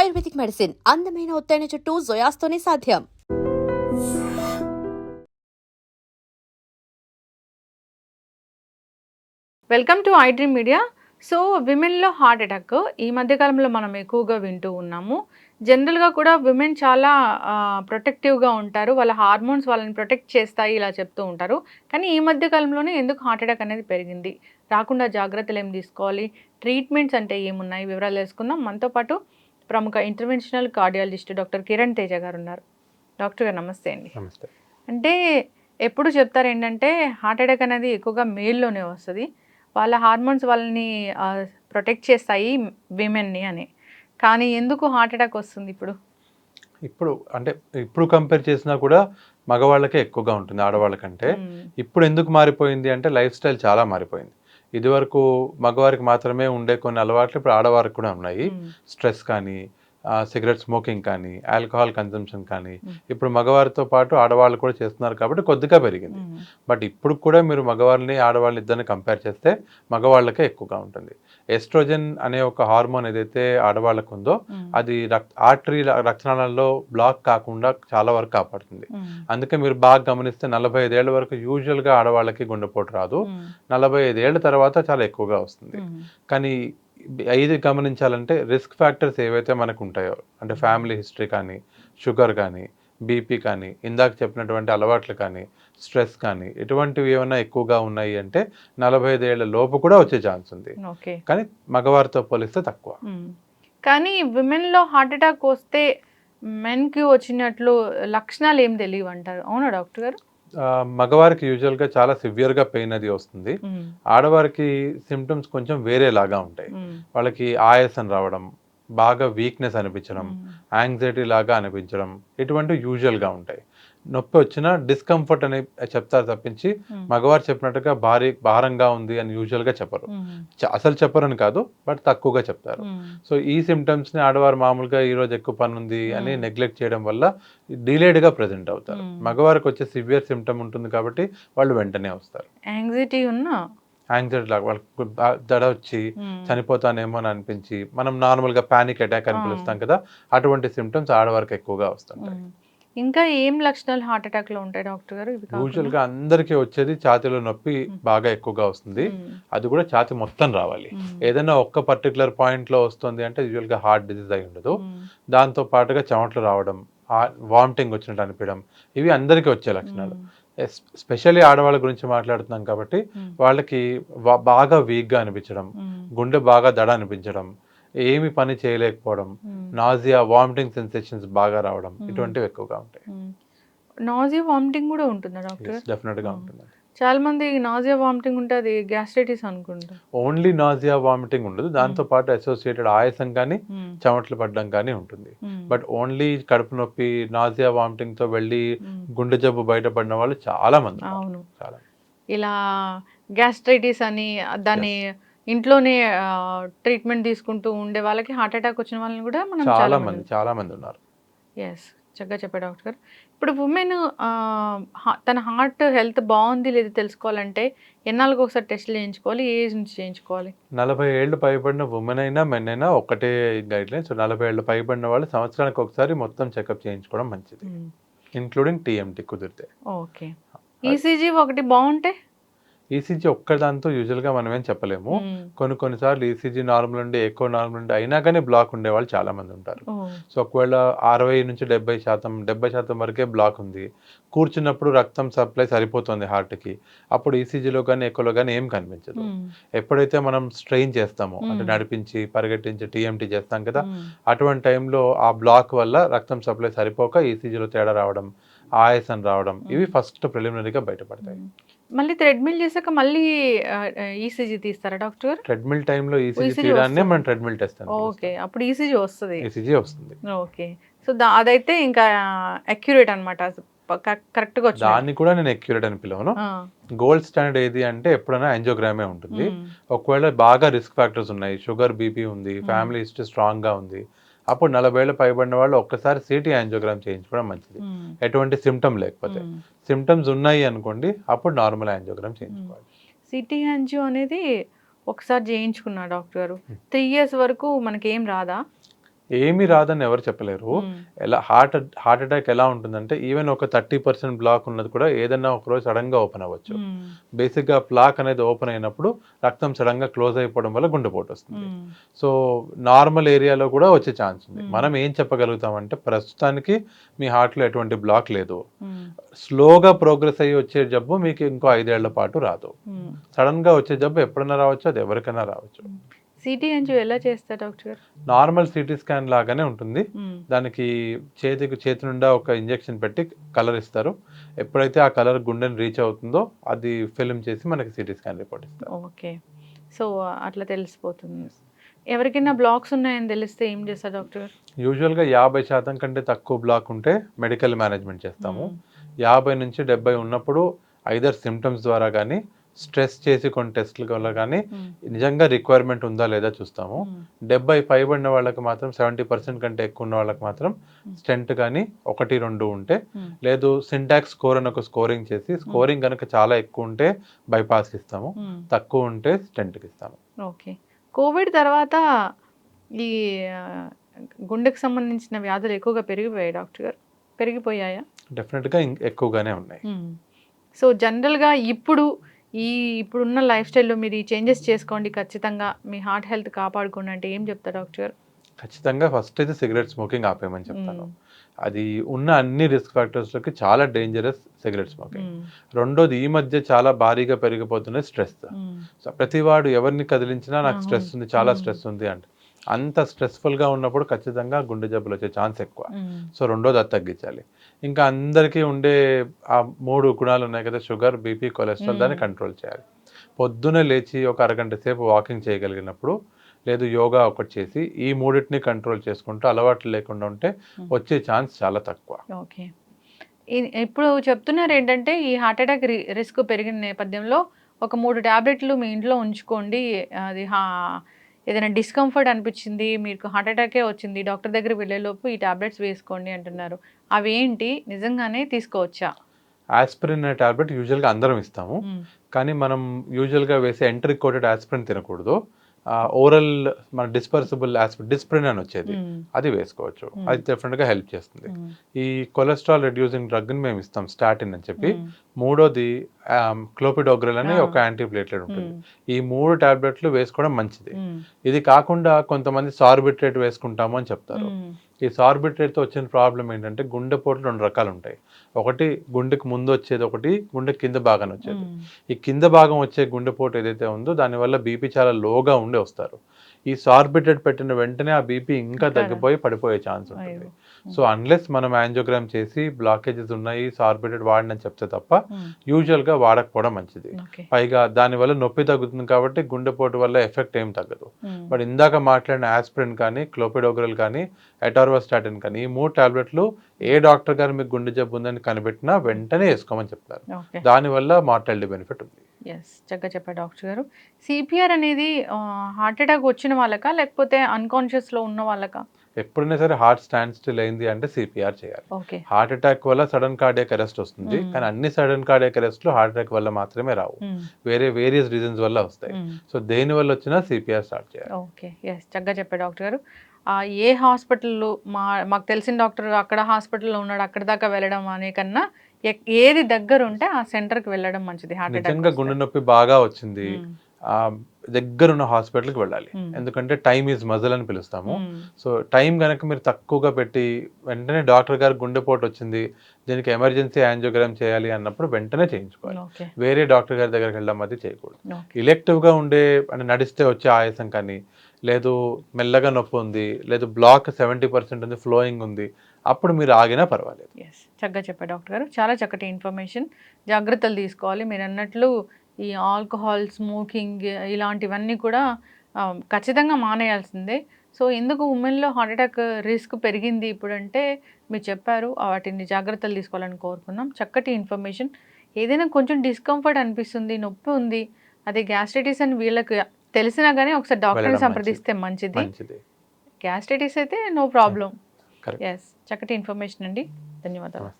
Ayurvedic medicine అందమైన ఒత్తైన చుట్టూ జొయాస్తోనే సాధ్యం. Welcome to I dream media. So విమెన్లో heart attack. ఈ మధ్యకాలంలో మనం ఎక్కువగా వింటూ ఉన్నాము. జనరల్గా కూడా విమెన్ చాలా ప్రొటెక్టివ్గా ఉంటారు. వాళ్ళ హార్మోన్స్ వాళ్ళని ప్రొటెక్ట్ చేస్తాయి ఇలా చెప్తూ ఉంటారు. కానీ ఈ మధ్యకాలంలోనే ఎందుకు హార్ట్ అటాక్ అనేది పెరిగింది? రాకుండా జాగ్రత్తలు ఏం తీసుకోవాలి? ట్రీట్మెంట్స్ అంటే ఏమున్నాయి? వివరాలు తెలుసుకుందాం. మనతో పాటు ప్రముఖ interventional cardiologist doctor Kiran Teja గారు ఉన్నారు డాక్టర్ గారు నమస్తే అండి. నమస్తే. అంటే ఎప్పుడు చెప్తారు ఏంటంటే హార్ట్ అటాక్ అనేది ఎక్కువగా మేల్లోనే వస్తుంది. వాళ్ళ హార్మోన్స్ వాళ్ళని ప్రొటెక్ట్ చేస్తాయి విమెన్ని అని. కానీ ఎందుకు హార్ట్ అటాక్ వస్తుంది ఇప్పుడు? ఇప్పుడు అంటే ఇప్పుడు కంపేర్ చేసినా కూడా మగవాళ్ళకే ఎక్కువగా ఉంటుంది ఆడవాళ్ళకంటే. ఇప్పుడు ఎందుకు మారిపోయింది అంటే లైఫ్ స్టైల్ చాలా మారిపోయింది. ఇదివరకు మగవారికి మాత్రమే ఉండే కొన్ని అలవాట్లు ఇప్పుడు ఆడవారికి కూడా ఉన్నాయి. స్ట్రెస్ కానీ సిగరెట్ స్మోకింగ్ కానీ ఆల్కహాల్ కన్సంప్షన్ కానీ. ఇప్పుడు మగవారితో పాటు ఆడవాళ్ళు కూడా చేస్తున్నారు కాబట్టి కొద్దిగా పెరిగింది. బట్ ఇప్పుడు కూడా మీరు మగవాళ్ళని ఆడవాళ్ళని ఇద్దరిని కంపేర్ చేస్తే మగవాళ్ళకే ఎక్కువగా ఉంటుంది ఎస్ట్రోజన్ అనే ఒక హార్మోన్ ఏదైతే ఆడవాళ్ళకు ఉందో. అది రక్ ఆర్టరీ రక్తనాళాల్లో బ్లాక్ కాకుండా చాలా వరకు కాపాడుతుంది. అందుకే మీరు బాగా గమనిస్తే నలభై ఐదేళ్ళ వరకు యూజువల్గా ఆడవాళ్ళకి గుండెపోటు రాదు. నలభై ఐదేళ్ళ తర్వాత చాలా ఎక్కువగా వస్తుంది. కానీ ఐదు గమనించాలంటే రిస్క్ ఫ్యాక్టర్స్ ఏవైతే మనకు ఉంటాయో అంటే ఫ్యామిలీ హిస్టరీ కానీ షుగర్ కానీ బీపీ కానీ ఇందాక చెప్పినటువంటి అలవాట్లు కానీ స్ట్రెస్ కానీ ఇటువంటివి ఏమైనా ఎక్కువగా ఉన్నాయి అంటే నలభై ఐదేళ్ళ లోపు కూడా వచ్చే ఛాన్స్ ఉంది. ఓకే. కానీ మగవారితో పోలిస్తే తక్కువ. కానీ విమెన్లో హార్ట్ అటాక్ వస్తే మెన్కి వచ్చినట్లు లక్షణాలు ఏం తెలియవు అంటారు అవునా డాక్టర్ గారు? మగవారికి యూజువల్గా చాలా సివియర్గా పెయిన్ అది వస్తుంది. ఆడవారికి సిమ్టమ్స్ కొంచెం వేరేలాగా ఉంటాయి మ్మ్. వాళ్ళకి ఆయాసం రావడం బాగా వీక్నెస్ అనిపించడం. యాంగ్జైటీ లాగా అనిపించడం ఇటువంటివి యూజువల్గా ఉంటాయి నొప్పి వచ్చినా డిస్కంఫర్ట్ అని చెప్తారు తప్పించి. మగవారు చెప్పినట్టుగా భారీ భారంగా ఉంది అని యూజువల్గా చెప్పరు మ్మ్. చ- అసలు చెప్పరని కాదు బట్ తక్కువగా చెప్తారు. సో ఈ సిమ్టమ్స్ని ఆడవారు మామూలుగా ఈ రోజు ఎక్కువ పని ఉంది అని. నెగ్లెక్ట్ చేయడం వల్ల డిలేడ్గా ప్రజెంట్ అవుతారు. మగవారికి వచ్చే సివియర్ సిమ్టమ్ ఉంటుంది కాబట్టి వాళ్ళు వెంటనే వస్తారు యాంగ్జైటీ ఉన్నా యాంగ్జైటీ లాగా వాళ్ళకి దడ వచ్చి. చనిపోతానేమో అని అనిపించి మనం నార్మల్గా పానిక్ అటాక్ అని. పిలుస్తాం కదా అటువంటి సిమ్టమ్స్ ఆడవారికి ఎక్కువగా వస్తుంటాయి. ఇంకా ఏం లక్షణాలు హార్ట్ అటాక్లో ఉంటాయి డాక్టర్ గారు? యూజువల్గా అందరికీ వచ్చేది ఛాతీలో నొప్పి. బాగా ఎక్కువగా వస్తుంది. అది కూడా ఛాతీ మొత్తం రావాలి. ఏదైనా ఒక్క పర్టికులర్ పాయింట్లో వస్తుంది అంటే యూజువల్గా హార్ట్ డిసీజ్ అయి ఉండదు. దాంతో పాటుగా చెమటలు రావడం వామిటింగ్ వచ్చినట్టు అనిపించడం ఇవి అందరికీ వచ్చే లక్షణాలు మ్మ్. ఎస్పెషల్లీ ఆడవాళ్ళ గురించి మాట్లాడుతున్నాం కాబట్టి. వాళ్ళకి బాగా వీక్గా అనిపించడం. గుండె బాగా దడ అనిపించడం ఏమి పని చేయలేకపోవడం మ్మ్. నాజియా వామిటింగ్ సెన్సేషన్స్ బాగా రావడం మ్మ్. ఇటువంటివి ఎక్కువగా ఉంటాయి మ్మ్. నాజియా వామిటింగ్ కూడా ఉంటుందా డాక్టర్ డెఫినెట్గా. ఉంటుంది చాలా మంది నాజియా వామిటింగ్ ఉంటే అది గ్యాస్ట్రైటిస్ అనుకుంటా ఓన్లీ నాజియా వామిటింగ్ ఉండదు దాంతో. పాటు అసోసియేటెడ్ ఆయాసం కానీ. చెమటలు పడడం కానీ ఉంటుంది. బట్ ఓన్లీ కడుపు నొప్పి నాజియా వామిటింగ్తో వెళ్ళి. గుండె జబ్బు బయటపడిన వాళ్ళు చాలా మంది. అవును చాలా ఇలా గ్యాస్ట్రైటిస్ అని దాన్ని ఇంట్లోనే ట్రీట్మెంట్ తీసుకుంటూ ఉండే వాళ్ళకి హార్ట్ అటాక్ వచ్చిన వాళ్ళని కూడా మనం చాలా మంది చాలా మంది ఉన్నారు. ఎస్ చక్కగా చెప్పాడు డాక్టర్ గారు. ఇప్పుడు ఉమెన్ తన హార్ట్ హెల్త్ బాగుంది లేదు తెలుసుకోవాలంటే ఎన్నాళ్ళకి ఒకసారి టెస్ట్లు చేయించుకోవాలి ఏ ఏజ్ నుంచి చేయించుకోవాలి? నలభై ఏళ్ళు పైబడిన ఉమెన్ అయినా మెన్ అయినా ఒకటే గైడ్ లైన్ సో నలభై ఏళ్ళు పైబడిన వాళ్ళు సంవత్సరానికి ఒకసారి మొత్తం చెకప్ చేయించుకోవడం మంచిది. ఇంక్లూడింగ్ టీఎంటీ కుదిరితే. ఓకే ఈసీజీ ఒకటి బాగుంటే? ఈసీజీ ఒక్కదాంతో యూజువల్గా మనం ఏం చెప్పలేము. కొన్ని కొన్నిసార్లు ఈసీజీ నార్మల్ ఉండి ఎక్కువ నార్మల్ ఉండి అయినా కానీ బ్లాక్ ఉండే వాళ్ళు చాలా మంది ఉంటారు. సో ఒకవేళ అరవై నుంచి డెబ్బై శాతం డెబ్బై శాతం వరకే బ్లాక్ ఉంది కూర్చున్నప్పుడు రక్తం సప్లై సరిపోతుంది హార్ట్కి అప్పుడు ఈసీజీలో కానీ ఎక్కువలో కానీ ఏం కనిపించదు. ఎప్పుడైతే మనం స్ట్రెయిన్ చేస్తామో అంటే. నడిపించి పరిగెట్టించి టీఎంటీ చేస్తాం కదా. అటువంటి టైంలో ఆ బ్లాక్ వల్ల రక్తం సప్లై సరిపోక ఈసీజీలో తేడా రావడం ఆయాసం రావడం ఇవి. ఫస్ట్ ప్రిలిమినరీగా బయటపడతాయి. మళ్ళీ థ్రెడ్మిల్ చేశాక మళ్ళీ ఈసీజీ తీస్తారా డాక్టర్? ట్రెడ్మిల్ టైంలో ఈసీజీ ECG తీయడాన్నే వస్తుంది. మనం ట్రెడ్మిల్ టెస్ట్ ఓకే అప్పుడు ఈసీజీ వస్తుంది. ఈసీజీ వస్తుంది. ఓకే సో దా అదైతే ఇంకా అక్యురేట్ అనమాట కరెక్ట్గా వచ్చింది దాన్ని కూడా నేను ఎక్యురేట్ అని పిలవను. గోల్డ్ స్టాండర్డ్ ఏది అంటే ఎప్పుడైనా యాంజియోగ్రామే ఉంటుంది. ఒకవేళ బాగా రిస్క్ ఫ్యాక్టర్స్ ఉన్నాయి షుగర్ బీపీ ఉంది. ఫ్యామిలీ హిస్టరీ స్ట్రాంగ్గా ఉంది అప్పుడు నలభై ఏళ్ళు పైబడిన వాళ్ళు ఒక్కసారి సిటీ యాంజియోగ్రామ్ చేయించుకోవడం మంచిది. ఎటువంటి సిమ్టమ్ లేకపోతే. సిమ్టమ్స్ ఉన్నాయి అనుకోండి అప్పుడు నార్మల్ యాంజియోగ్రామ్ చేయించుకోవాలి. సిటీ యాంజియో అనేది ఒకసారి చేయించుకున్నా డాక్టర్ గారు. త్రీ ఇయర్స్ వరకు మనకి ఏం రాదా? ఏమీ రాదని ఎవరు చెప్పలేరు. ఎలా హార్ట్ హార్ట్ అటాక్ ఎలా ఉంటుందంటే ఈవెన్ ఒక థర్టీ పర్సెంట్ బ్లాక్ ఉన్నది కూడా ఏదైనా ఒక రోజు సడన్గా ఓపెన్ అవ్వచ్చు. బేసిక్గా ప్లాక్ అనేది ఓపెన్ అయినప్పుడు రక్తం సడన్గా క్లోజ్ అయిపోవడం వల్ల గుండెపోటు వస్తుంది. సో నార్మల్ ఏరియాలో కూడా వచ్చే ఛాన్స్ ఉంది. మనం ఏం చెప్పగలుగుతామంటే ప్రస్తుతానికి మీ heart లో ఎటువంటి బ్లాక్ లేదు. స్లోగా ప్రోగ్రెస్ అయ్యి వచ్చే జబ్బు మీకు ఇంకో ఐదేళ్ళ పాటు రాదు. సడన్గా వచ్చే జబ్బు ఎప్పుడైనా రావచ్చు అది ఎవరికైనా రావచ్చు సిటీ ఎలా చేస్తారు డాక్టర్ గారు? నార్మల్ సిటీ స్కాన్ లాగానే ఉంటుంది. దానికి చేతికి చేతి నిండా ఒక ఇంజెక్షన్ పెట్టి కలర్ ఇస్తారు. ఎప్పుడైతే ఆ కలర్ గుండెని రీచ్ అవుతుందో అది ఫిల్మ్ చేసి మనకి సిటీ స్కాన్ రిపోర్ట్ ఇస్తారు. ఓకే. సో అట్లా తెలిసిపోతుంది. ఎవరికైనా బ్లాక్స్ ఉన్నాయని తెలిస్తే ఏం చేస్తారు డాక్టర్ యూజువల్గా యాభై శాతం కంటే తక్కువ బ్లాక్ ఉంటే మెడికల్ మేనేజ్మెంట్ చేస్తాము. యాభై నుంచి డెబ్బై ఉన్నప్పుడు ఐదర్ సిమ్టమ్స్ ద్వారా కానీ స్ట్రెస్ చేసి కొన్ని టెస్ట్ల వల్ల కానీ. నిజంగా రిక్వైర్మెంట్ ఉందా లేదా చూస్తాము. డెబ్బై పైబడిన వాళ్ళకి మాత్రం సెవెంటీ పర్సెంట్ కంటే ఎక్కువ ఉన్న వాళ్ళకి మాత్రం స్టెంట్ కానీ ఒకటి రెండు ఉంటే. లేదు సింటాక్స్ స్కోర్ అని ఒక స్కోరింగ్ చేసి స్కోరింగ్ కనుక చాలా ఎక్కువ ఉంటే కి ఇస్తాము. తక్కువ ఉంటే స్టెంట్కి ఇస్తాము. ఓకే. కోవిడ్ తర్వాత ఈ గుండెకు సంబంధించిన వ్యాధులు ఎక్కువగా పెరిగిపోయాయి డాక్టర్ గారు. పెరిగిపోయాయా? డెఫినెట్గా ఎక్కువగానే ఉన్నాయి. సో జనరల్గా ఇప్పుడు ఈ ఇప్పుడున్న లైఫ్ స్టైల్లో మీరు ఈ చేంజెస్ చేసుకోండి ఖచ్చితంగా మీ హార్ట్ హెల్త్ కాపాడుకోండి అంటే ఏం చెప్తారు డాక్టర్ ఖచ్చితంగా ఫస్ట్ అయితే సిగరెట్ స్మోకింగ్ ఆపేయమని చెప్తాను. అది ఉన్న అన్ని రిస్క్ ఫ్యాక్టర్స్లోకి చాలా డేంజరస్ సిగరెట్ స్మోకింగ్. రెండోది ఈ మధ్య చాలా భారీగా పెరిగిపోతున్న స్ట్రెస్. సో ప్రతివాడు ఎవరిని కదిలించినా నాకు. స్ట్రెస్ ఉంది చాలా. స్ట్రెస్ ఉంది అంటే అంత stressful గా ఉన్నప్పుడు ఖచ్చితంగా గుండె జబ్బులు వచ్చే ఛాన్స్ ఎక్కువ. సో రెండోది అది తగ్గించాలి ఇంకా అందరికీ ఉండే ఆ మూడు గుణాలు ఉన్నాయి కదా షుగర్ బీపీ కొలెస్ట్రాల్ దాన్ని. కంట్రోల్ చేయాలి పొద్దునే లేచి ఒక అరగంట సేపు వాకింగ్ చేయగలిగినప్పుడు లేదు యోగా ఒకటి చేసి ఈ మూడింటిని కంట్రోల్ చేసుకుంటూ అలవాట్లు లేకుండా ఉంటే. వచ్చే ఛాన్స్ చాలా తక్కువ ఓకే ఇప్పుడు చెప్తున్నారు ఏంటంటే ఈ హార్ట్ అటాక్ రిస్క్ పెరిగిన నేపథ్యంలో ఒక మూడు ట్యాబ్లెట్లు మీ ఇంట్లో ఉంచుకోండి అది ఏదైనా డిస్కంఫర్ట్ అనిపించింది మీకు హార్ట్ అటాకే వచ్చింది డాక్టర్ దగ్గర వెళ్ళేలోపు ఈ ట్యాబ్లెట్స్ వేసుకోండి అంటున్నారు అవి ఏంటి నిజంగానే తీసుకోవచ్చా ఆస్పిరిన్ అనే టాబ్లెట్ యూజువల్గా అందరం ఇస్తాము. కానీ మనం యూజువల్గా వేసే ఎంట్రీ కోటెడ్ ఆస్పిరిన్ తినకూడదు ఓరల్ మన డిస్పర్సిబుల్ ఆస్పిరిన్ డిస్ప్రిన్ అని వచ్చేది. అది వేసుకోవచ్చు. అది డెఫినెట్గా హెల్ప్ చేస్తుంది. ఈ కొలెస్ట్రాల్ రెడ్యూసింగ్ డ్రగ్ని మేము ఇస్తాం స్టాటిన్ అని చెప్పి. మూడోది క్లోపిడోగ్రల్ అని. ఒక యాంటీప్లేటెడ్ ఉంటుంది. ఈ మూడు టాబ్లెట్లు వేసుకోవడం మంచిది. ఇది కాకుండా కొంతమంది సార్బిట్రేట్ వేసుకుంటాము అని చెప్తారు. ఈ సార్బిట్రేట్తో వచ్చిన ప్రాబ్లం ఏంటంటే గుండెపోట్లు రెండు రకాలు ఉంటాయి ఒకటి గుండెకి ముందు వచ్చేది ఒకటి గుండె కింద భాగం వచ్చేది. ఈ కింద భాగం వచ్చే గుండెపోటు ఏదైతే ఉందో దానివల్ల బీపీ చాలా లోగా ఉండి వస్తారు ఈ సార్బిట్రేట్ పెట్టిన వెంటనే ఆ బీపీ ఇంకా తగ్గిపోయి పడిపోయే ఛాన్స్ ఉంటుంది. సో అన్లెస్ మనం యాంజియోగ్రామ్ చేసి బ్లాకేజెస్ ఉన్నాయి సార్బిట్రేట్ వాడినని చెప్తే తప్ప మ్మ్. యూజువల్గా వాడకపోవడం మంచిది. పైగా దానివల్ల నొప్పి తగ్గుతుంది కాబట్టి గుండెపోటు వల్ల ఎఫెక్ట్ ఏం తగ్గదు. బట్ ఇందాక మాట్లాడిన ఆస్పిరిన్ కానీ క్లోపిడోగ్రల్ కానీ ఎటార్వాస్టాటిన్ కానీ ఈ మూడు టాబ్లెట్లు ఏ డాక్టర్ గారు మీకు గుండె జబ్బు ఉందని కనిపెట్టినా వెంటనే వేసుకోమని చెప్తారు. దానివల్ల మార్టాలిటీ బెనిఫిట్ ఉంది. ఎస్ చక్కగా చెప్పారు డాక్టర్ గారు. సిపిఆర్ అనేది హార్ట్ అటాక్ వచ్చిన వాళ్ళకా? లేకపోతే అన్కాన్షియస్లో ఉన్న వాళ్ళకా? ఎప్పుడైనా సరే హార్ట్ స్టాండ్ స్టిల్ అయింది అంటే సిపిఆర్ చేయాలి. హార్ట్ అటాక్ వల్ల సడన్ కార్డియక్ అరెస్ట్ వస్తుంది. మ్మ్. కానీ అన్ని సడన్ కార్డియక్ అరెస్ట్లు హార్ట్ అటాక్ వల్ల మాత్రమే రావు. మ్మ్. వేరే వేరియస్ రీజన్స్ వల్ల వస్తాయి. సో దేని వల్ల వచ్చినా సిపిఆర్ స్టార్ట్ చేయాలి. ఓకే. ఎస్ చక్కగా చెప్పారు డాక్టర్ గారు. ఏ హాస్పిటల్లో మా మాకు తెలిసిన డాక్టర్ అక్కడ హాస్పిటల్లో ఉన్నాడు అక్కడ దాకా వెళ్ళడం అనే కన్నా ఏది దగ్గర ఉంటే ఆ సెంటర్కి వెళ్ళడం మంచిది హార్ట్ నిజంగా గుండె నొప్పి బాగా వచ్చింది. ఆ దగ్గరున్న హాస్పిటల్కి వెళ్ళాలి. ఎందుకంటే టైం ఈజ్ మజల్ అని పిలుస్తాము. సో టైం కనుక మీరు తక్కువగా పెట్టి వెంటనే డాక్టర్ గారు గుండెపోటు వచ్చింది దీనికి ఎమర్జెన్సీ యాంజియోగ్రామ్ చేయాలి అన్నప్పుడు వెంటనే చేయించుకోవాలి. వేరే డాక్టర్ గారి దగ్గరికి వెళ్ళడం అది చేయకూడదు. ఇలెక్టివ్గా ఉండే అంటే నడిస్తే వచ్చే ఆయాసం కానీ లేదు మెల్లగా నొప్పి ఉంది లేదు బ్లాక్ సెవెంటీ పర్సెంట్ ఉంది ఫ్లోయింగ్ ఉంది అప్పుడు మీరు ఆగినా పర్వాలేదు. ఎస్ చక్కగా చెప్పారు డాక్టర్ గారు. చాలా చక్కటి ఇన్ఫర్మేషన్. జాగ్రత్తలు తీసుకోవాలి. మీరు అన్నట్లు ఈ ఆల్కహాల్ స్మోకింగ్ ఇలాంటివన్నీ కూడా ఖచ్చితంగా మానేయాల్సిందే. సో ఎందుకు ఉమెన్లో హార్ట్ అటాక్ రిస్క్ పెరిగింది ఇప్పుడు అంటే మీరు చెప్పారు వాటిని జాగ్రత్తలు తీసుకోవాలని కోరుకున్నాం. చక్కటి ఇన్ఫర్మేషన్. ఏదైనా కొంచెం డిస్కంఫర్ట్ అనిపిస్తుంది నొప్పి ఉంది అది గ్యాస్ట్రైటిస్ అని వీళ్ళకి తెలిసినా కానీ ఒకసారి డాక్టర్ని సంప్రదిస్తే మంచిది. గ్యాస్ట్రైటిస్ అయితే నో ప్రాబ్లం. ఎస్ చక్కటి ఇన్ఫర్మేషన్ అండి. ధన్యవాదాలు.